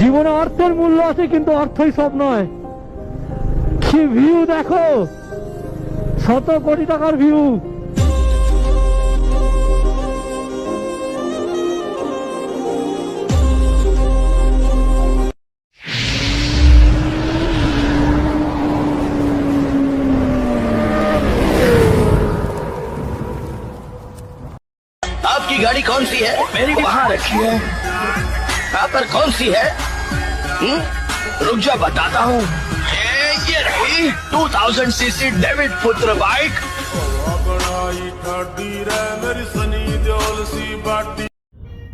জীবনে অর্থের মূল্য আছে কিন্তু অর্থই সব নয় কি ভিউ দেখো শত কোটি টাকার ভিউ आपकी गाड़ी कौन सी है मेरी वहाँ रखी है यहाँ पर कौन सी है हुँ? रुक जा बताता हूँ। ये रही। 2000 सीसी डेविड पुत्र बाइक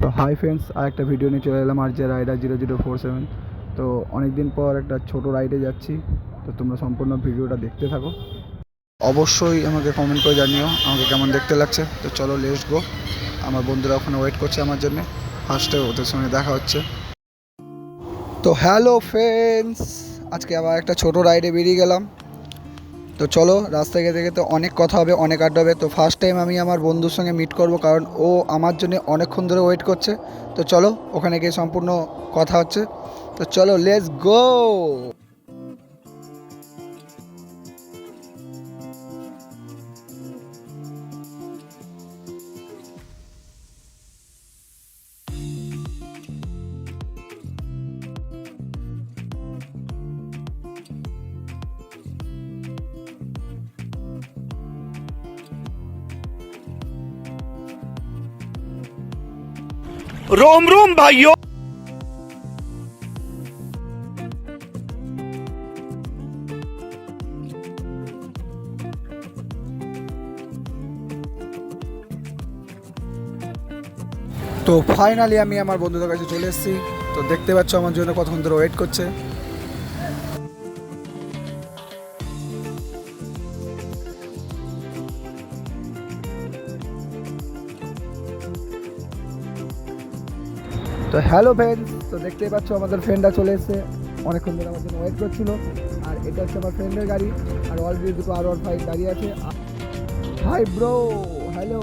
তো হাই ফ্রেন্ডস আর একটা ভিডিও নিয়ে চলে এলাম আর যে rider zero zero four seven তো অনেকদিন পর একটা ছোট রাইডে যাচ্ছি তো তোমরা সম্পূর্ণ ভিডিওটা দেখতে থাকো। অবশ্যই আমাকে কমেন্ট করে জানিও আমাকে কেমন দেখতে লাগছে। তো চলো লেটস গো আমার বন্ধুরা ওখানে ওয়েট করছে আমার জন্য। ফার্স্টে ওদের সঙ্গে দেখা হচ্ছে। তো হ্যালো ফ্রেন্ডস, আজকে আবার একটা ছোট রাইডে বেরিয়ে গেলাম। তো চলো, রাস্তায় গেতে গেতে অনেক কথা হবে, অনেক আড্ডা হবে। তো ফার্স্ট টাইম আমি আমার বন্ধুর সঙ্গে মিট করব কারণ ও আমার জন্য অনেকক্ষণ ধরে ওয়েট করছে। তো চলো, ওখানে গিয়ে সম্পূর্ণ কথা হচ্ছে। তো চলো লেটস গো রোম রোম ভাইও তো ফাইনালি আমি আমার বন্ধুদের কাছে চলে এসেছি। তো দেখতে পাচ্ছ আমার জন্য কতক্ষণ ধরে ওয়েট করছে। তো হ্যালো ফ্রেন্ডস তো দেখতেই পাচ্ছ আমাদের ফ্রেন্ডরা চলে এসেছে। অনেকক্ষণ ধরে আমার জন্য ওয়েট করছিল। আর এটা হচ্ছে আমার ফ্রেন্ডের গাড়ি। আর অলরেডি দুটো আর ফাইভ গাড়ি আছে। হাই ব্রো হ্যালো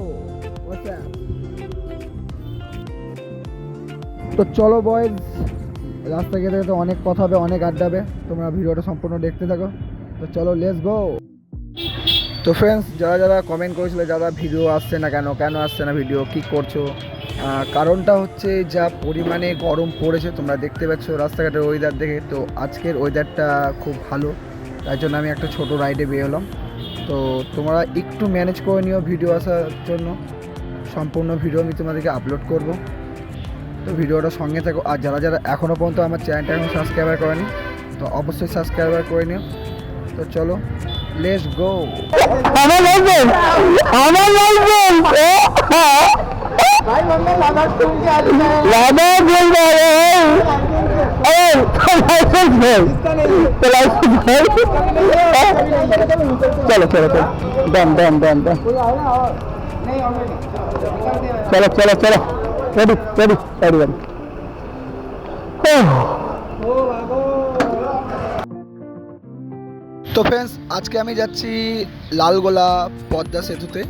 তো চলো বয়েজ রাস্তা গেতে গেতে অনেক কথা হবে, অনেক আড্ডা হবে। তোমরা ভিডিওটা সম্পূর্ণ দেখতে থাকো। তো চলো লেস গো তো ফ্রেন্ডস যারা যারা কমেন্ট করেছিল, যারা ভিডিও আসছে না কেন কেন আসছে না ভিডিও, কি করছ? কারণটা হচ্ছে যা পরিমাণে গরম পড়েছে, তোমরা দেখতে পাচ্ছ রাস্তাঘাটের ওয়েদার দেখে। তো আজকের ওয়েদারটা খুব ভালো তাই জন্য আমি একটা ছোট রাইডে বেরোলাম। তো তোমরা একটু ম্যানেজ করে নিও ভিডিও আসার জন্য। সম্পূর্ণ ভিডিও আমি তোমাদেরকে আপলোড করব। তো ভিডিওটা সঙ্গে থাকো। আর যারা যারা এখনও পর্যন্ত আমার চ্যানেলটা এখন সাবস্ক্রাইবার করেনি, তো অবশ্যই সাবস্ক্রাইবার করে নিও। তো চলো লেটস গো আমার লাইসেন্স আমার লাইসেন্স তো চলো চলো চলো ডান ডান ডান ডান চলো চলো চলো রেডি রেডি রেডি রেডি তো ফ্রেন্ডস আজকে আমি যাচ্ছি লালগোলা পদ্মা সেতুতে।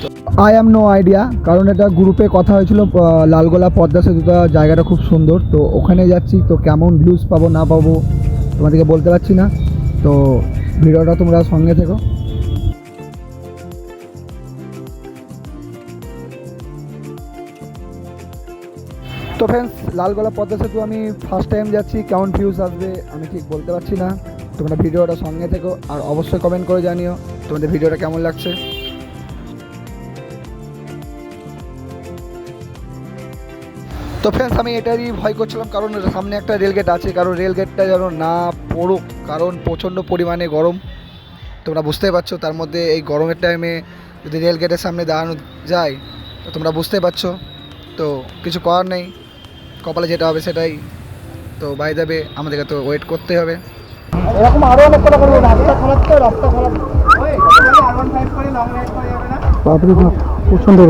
তো আই অ্যাম নো আইডিয়া কারণ এটা গ্রুপে কথা হয়েছিল লালগোলা পদ্মা সেতুটা জায়গাটা খুব সুন্দর। তো ওখানে যাচ্ছি, তো কেমন ভিউজ পাবো, না পাবো, তোমাদেরকে বলতে পারছি না। তো ভিডিওটা তোমরা সঙ্গে থেকো। তো ফ্রেন্ডস লালগোলা পদ্মা সেতু আমি ফার্স্ট টাইম যাচ্ছি, কেমন ভিউজ আসবে আমি ঠিক বলতে পারছি না। তোমরা ভিডিওটা সঙ্গে থেকো, আর অবশ্যই কমেন্ট করে জানিও, তোমাদের ভিডিওটা কেমন লাগছে। তো ফ্রেন্ডস আমি এটারই ভয় করছিলাম কারণ সামনে একটা রেলগেট আছে। কারণ রেলগেটটা যেন না পড়ুক কারণ প্রচণ্ড পরিমাণে গরম। তোমরা বুঝতেই পারছ তার মধ্যে এই গরমের টাইমে যদি রেলগেটের সামনে দাঁড়ানো যায় তো তোমরা বুঝতেই পারছ। তো কিছু করার নেই কপালে যেটা হবে সেটাই। তো বাই যাবে আমাদেরকে তো ওয়েট করতে হবে। এরকম আরও অনেক কথা বলব রাস্তা খারাপ তো রাস্তা খারাপ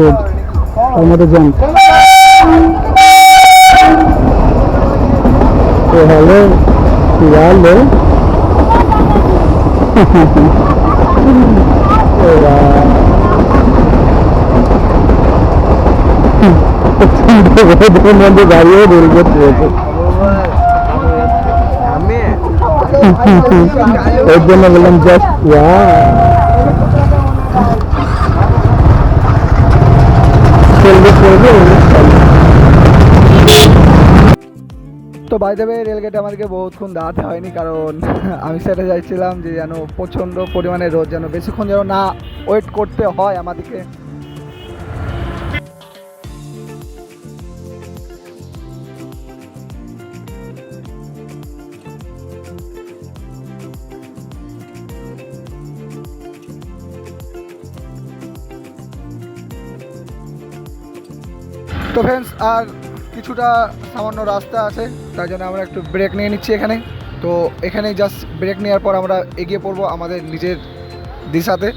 রোদ। তার মধ্যে জ্যাম হ্যালো কি হ্যালো প্রচণ্ড রোদের মধ্যে দাঁড়িয়ে রেলগেট রয়েছে এর জন্য বললাম জাস্ট তো বাই দেবে রেলগেটে আমাদেরকে বহুতক্ষণ দাঁড়াতে হয়নি, কারণ আমি সেটা চাইছিলাম যে যেন প্রচণ্ড পরিমাণে রোদ যেন বেশিক্ষণ যেন না ওয়েট করতে হয় আমাদেরকে। তো ফ্রেন্ডস আর কিছুটা সামান্য রাস্তা আছে, তার জন্য আমরা একটু ব্রেক নিয়ে নিচ্ছি এখানে। তো এখানে জাস্ট ব্রেক নেওয়ার পর আমরা এগিয়ে পড়ব আমাদের নিজের দিশাতে।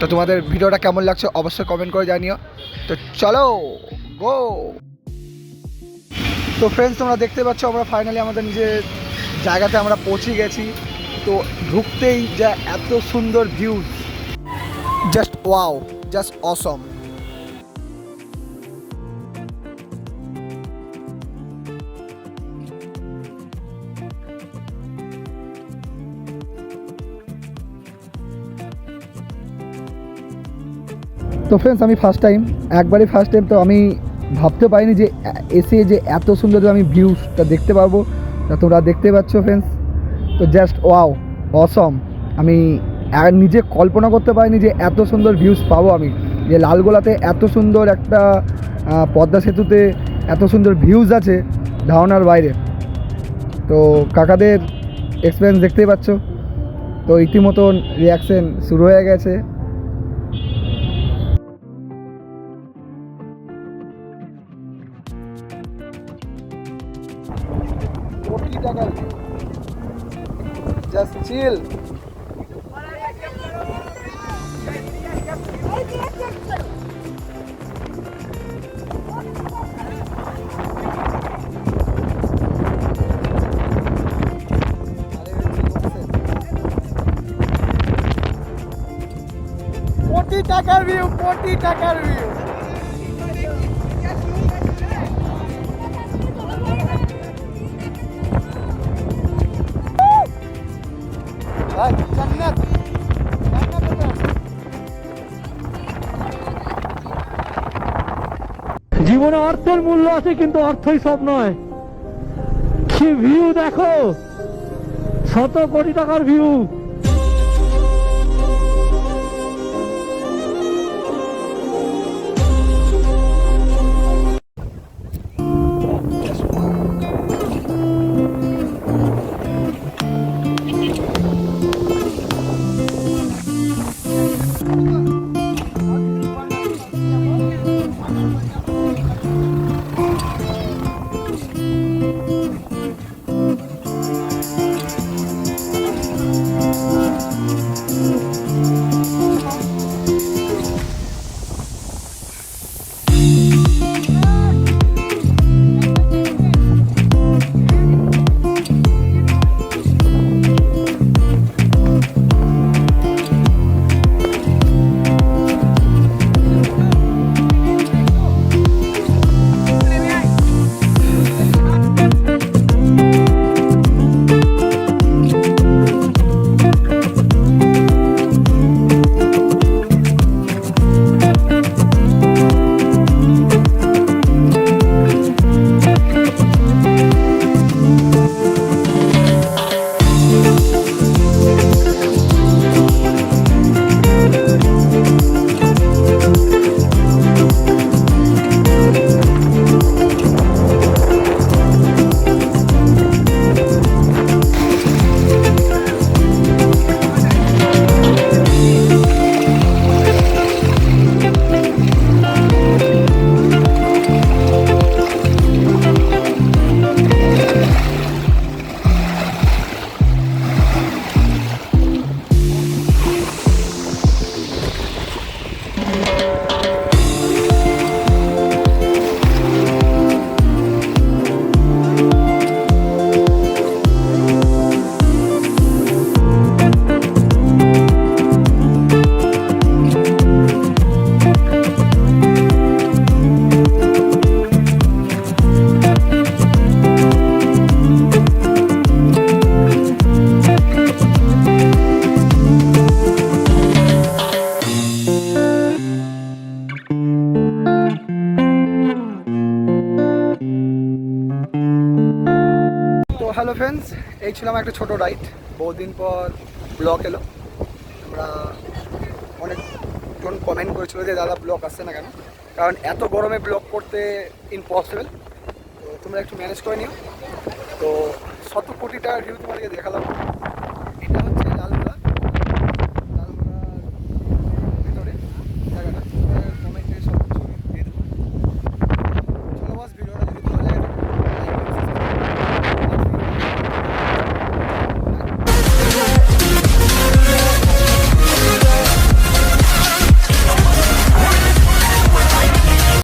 তো তোমাদের ভিডিওটা কেমন লাগছে অবশ্যই কমেন্ট করে জানিও। তো চলো গো তো ফ্রেন্ডস তোমরা দেখতে পাচ্ছ আমরা ফাইনালি আমাদের নিজের জায়গাতে আমরা পৌঁছে গেছি। তো ঢুকতেই যা এত সুন্দর views just wow just awesome তো ফ্রেন্ডস আমি ফার্স্ট টাইম একবারই ফার্স্ট টাইম তো আমি ভাবতে পারিনি যে এসে যে এত সুন্দর আমি ভিউসটা দেখতে পারব। তা তোমরা দেখতে পাচ্ছ ফ্রেন্ডস তো জাস্ট ওয়াও অসম আমি নিজে কল্পনা করতে পারিনি যে এত সুন্দর ভিউস পাবো আমি। যে লালগোলাতে এত সুন্দর একটা পদ্মা সেতুতে এত সুন্দর ভিউজ আছে ধারণার বাইরে। তো কাকাদের এক্সপিরিয়েন্স দেখতেই পাচ্ছ। তো ইতিমতন রিয়াকশন শুরু হয়ে গেছে। জাস্ট কোটি টাকার ভিউ কোটি টাকার ভিউ জীবনে অর্থের মূল্য আছে, কিন্তু অর্থই সব নয়। কি ভিউ দেখো? শত কোটি টাকার ভিউ হ্যালো ফ্রেন্ডস এই ছিল আমার একটা ছোটো রাইড বহুদিন পর ব্লগ এলো। আমরা অনেকজন কমেন্ট করেছিল যে, দাদা ব্লগ আসছে না কেন? কারণ এত গরমে ব্লগ করতে ইম্পসিবল তো তোমরা একটু ম্যানেজ করে নিও। তো শত কোটি ভিউ তোমাদেরকে দেখালাম।